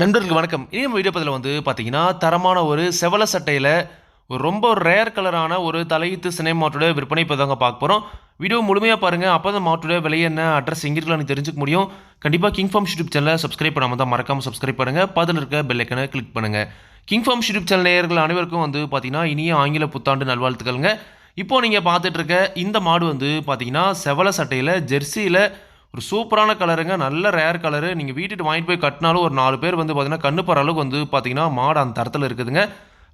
நண்பர்களுக்கு வணக்கம். இனி நம்ம வீடியோ பதில் வந்து பார்த்தீங்கன்னா தரமான ஒரு செவல சட்டையில் ஒரு ரொம்ப ரேர் கலரான ஒரு தலையீத்து சினிமாட்டோட விற்பனை இப்போ தாங்க பார்க்க போகிறோம் வீடியோ முழுமையாக பாருங்கள் அப்போ தான் மாட்டோட விலை என்ன அட்ரஸ் எங்கே இருக்கலாம் தெரிஞ்சுக்க முடியும். கண்டிப்பாக கிங் ஃபார்ம் யூடியூப் சேனலை சப்ஸ்கிரைப் பண்ணாமல் தான் மறக்காமல் சப்ஸ்கிரைப் பண்ணுங்கள் பதில் இருக்க பெல்லைக்கனை கிளிக் பண்ணுங்கள் கிங் ஃபார்ம் யூடியூப் சேனல் நேயர்கள் அனைவருக்கும் வந்து பார்த்தீங்கன்னா இனிய ஆங்கில புத்தாண்டு நல்வாழ்த்துக்கள்ங்க. இப்போது நீங்கள் பார்த்துட்ருக்க இந்த மாடு வந்து பார்த்தீங்கன்னா செவல சட்டையில் ஜெர்சியில் ஒரு சூப்பரான கலருங்க. நல்ல ரேர் கலரு நீங்கள் வீட்டுக்கு வாங்கிட்டு போய் கட்டினாலும் ஒரு நாலு பேர் வந்து பார்த்தீங்கன்னா கண்ணு போகிற அளவுக்கு வந்து பார்த்தீங்கன்னா மாடு அந்த தரத்தில் இருக்குதுங்க.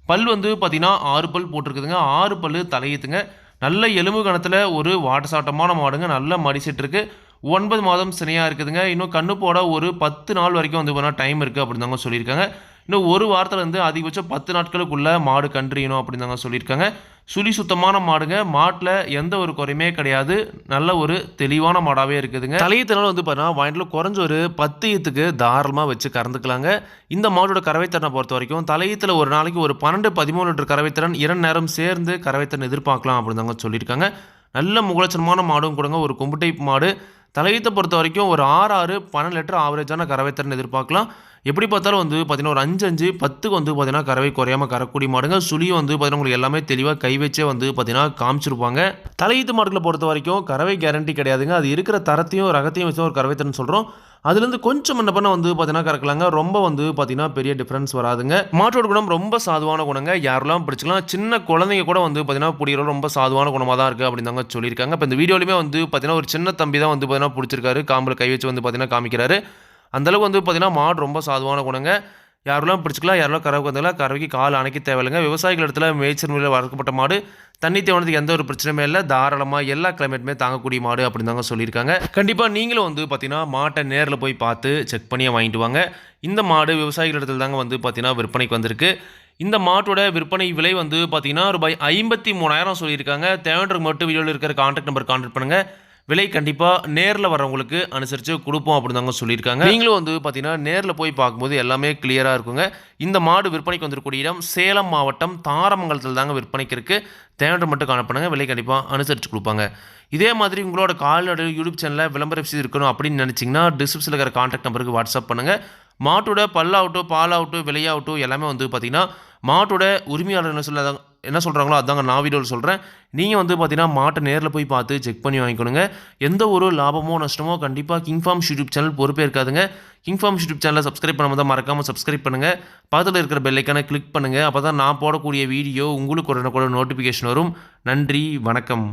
பல் வந்து பார்த்தீங்கன்னா ஆறு பல் போட்டிருக்குதுங்க. ஆறு பல் தலையுத்துங்க. நல்ல எலும்பு கணத்தில் ஒரு வாட்டசாட்டமான மாடுங்க. நல்ல மடிசிட்டு ஒன்பது மாதம் சினையாக இருக்குதுங்க. இன்னும் கண்ணு போட ஒரு பத்து நாள் வரைக்கும் வந்து பார்த்தீங்கன்னா டைம் இருக்குது அப்படின்னு தாங்க சொல்லியிருக்காங்க. இன்னும் ஒரு வாரத்தில் வந்து அதிகபட்சம் பத்து நாட்களுக்குள்ள மாடு கன்றியணும் அப்படின்னு தாங்க சொல்லியிருக்காங்க. சுழி சுத்தமான மாடுங்க. மாட்டில் எந்த ஒரு குறையுமே கிடையாது. நல்ல ஒரு தெளிவான மாடாகவே இருக்குதுங்க. தலையத்தினால வந்து பார்த்தீங்கன்னா வாங்கிட்டு குறைஞ்ச ஒரு பத்து ஈத்துக்கு தாராளமாக வச்சு கறந்துக்கலாங்க. இந்த மாடோட கறவைத்திறனை பொறுத்த வரைக்கும் தலையத்தில் ஒரு நாளைக்கு ஒரு பன்னெண்டு பதிமூணு லிட்டர் கறவைத்திறன் இரண்டு நேரம் சேர்ந்து கறவைத்திறன் எதிர்பார்க்கலாம் அப்படின்னு தாங்க சொல்லியிருக்காங்க. நல்ல முகலட்சணமான மாடும் கொடுங்க. ஒரு கொம்பு டைப் மாடு தலையீத்தை பொறுத்த வரைக்கும் ஒரு ஆறு ஆறு பன்னெண்டு லிட்டர் ஆவரேஜான கறவைத்திறன் எதிர்பார்க்கலாம். எப்படி பார்த்தாலும் வந்து பார்த்தீங்கன்னா ஒரு அஞ்சு அஞ்சு பத்துக்கு வந்து பார்த்தீங்கன்னா கறவை குறையாமல் கறக்கூடிய மாடுங்க. சுழியும் வந்து பார்த்தீங்கன்னா உங்களுக்கு எல்லாமே தெளிவாக கை வச்சே வந்து பார்த்தீங்கன்னா காமிச்சிருப்பாங்க. தலையீத்து மாடுகளை பொறுத்த வரைக்கும் கறவை கேரண்டி கிடையாதுங்க. அது இருக்கிற தரத்தையும் ரகத்தையும் வச்சு ஒரு கறவைத்திறன் சொல்கிறோம் அதுலேருந்து கொஞ்சம் என்ன பண்ண வந்து பார்த்தீங்கன்னா கறக்கலாங்க. ரொம்ப வந்து பார்த்தீங்கன்னா பெரிய டிஃப்ரென்ஸ் வராதுங்க. மாட்டோட குணம் ரொம்ப சாதுவான குணங்க. யாரெல்லாம் பிடிச்சிக்கலாம் சின்ன குழந்தைங்க கூட வந்து பார்த்தீங்கன்னா பிடிக்கிற ரொம்ப சாதுவான குணமாக தான் இருக்குது அப்படின்னு தாங்க சொல்லியிருக்காங்க. இப்போ இந்த வீடியோலையுமே வந்து பார்த்தீங்கன்னா ஒரு சின்ன தம்பி தான் வந்து பார்த்தீங்கன்னா பிடிச்சிருக்காரு. காம்பில் கை வச்சு வந்து பார்த்தீங்கன்னா காமிக்கிறாரு. அந்தளவுக்கு வந்து பார்த்தீங்கன்னா மாடு ரொம்ப சாதுவான குணங்க. யாரெல்லாம் பிடிச்சிக்கலாம் யாரெல்லாம் கறவை வந்தாலும் கறவைக்கு கால் அணைக்க தேவையில்லைங்க. விவசாயிகள் இடத்துல மேய்ச்சல் முறையில் வளர்க்கப்பட்ட மாடு தண்ணி தேவனத்துக்கு எந்த ஒரு பிரச்சனையுமே இல்லை. தாராளமாக எல்லா கிளைமேட்டுமே தாங்கக்கூடிய மாடு அப்படின்னு தாங்க சொல்லியிருக்காங்க. கண்டிப்பாக நீங்களும் வந்து பார்த்தீங்கன்னா மாட்டை நேரில் போய் பார்த்து செக் பண்ணியே வாங்கிட்டு வாங்க. இந்த மாடு விவசாயிகள் இடத்துல தாங்க வந்து பார்த்தீங்கன்னா விற்பனைக்கு வந்திருக்கு. இந்த மாட்டோட விற்பனை விலை வந்து பார்த்தீங்கன்னா ரூபாய் ஐம்பத்தி மூணாயிரம் சொல்லியிருக்காங்க. தேவைன்றக்கு மட்டும் வீடியோவில் இருக்கிற கான்டாக்ட் நம்பர் கான்டாக்ட் பண்ணுங்கள் விலை கண்டிப்பாக நேரில் வரவங்களுக்கு அனுசரித்து கொடுப்போம் அப்படின்னு தாங்க சொல்லியிருக்காங்க. நீங்களும் வந்து பார்த்தீங்கன்னா நேரில் போய் பார்க்கும்போது எல்லாமே கிளியராக இருக்குங்க. இந்த மாடு விற்பனைக்கு வந்திருக்கக்கூடிய இடம் சேலம் மாவட்டம் தாரமங்கலத்தில் தாங்க விற்பனைக்கு இருக்குது தேவையான மட்டும் காணப்படுங்க விலை கண்டிப்பாக அனுசரித்து கொடுப்பாங்க. இதே மாதிரி உங்களோட கால்நடை யூடியூப் சேனலில் விளம்பர வசதி இருக்கணும் அப்படின்னு நினச்சிங்கன்னா டிஸ்கிரிப்ஷனில் இருக்கிற கான்டாக்ட் நம்பருக்கு வாட்ஸ்அப் பண்ணுங்கள் மாட்டோட பல்லாகட்டும் பாலாகட்டும் விலையாகட்டும் எல்லாமே வந்து பார்த்திங்கன்னா மாட்டோட உரிமையாளர் என்ன சொல்ல என்ன சொல்கிறாங்களோ அதாங்க நான் வீடியோவில் சொல்கிறேன் நீங்கள் வந்து பார்த்தீங்கன்னா மாட்டை நேரில் போய் பார்த்து செக் பண்ணி வாங்கிக்கணுங்க. எந்த ஒரு லாபமோ நஷ்டமோ கண்டிப்பாக கிங் ஃபார்ம் யூடியூப் சேனல் பொறுப்பே இருக்காதுங்க. கிங் ஃபார்ம் யூடியூப் சேனலை சப்ஸ்கிரைப் பண்ணாமல் தான் மறக்காமல் சப்ஸ்கிரைப் பண்ணுங்கள் பக்கத்தில் இருக்கிற பெல்லைக்கான கிளிக் பண்ணுங்கள் அப்போ தான் நான் போடக்கூடிய வீடியோ உங்களுக்கு உடனே கூட நோட்டிஃபிகேஷன் வரும். நன்றி வணக்கம்.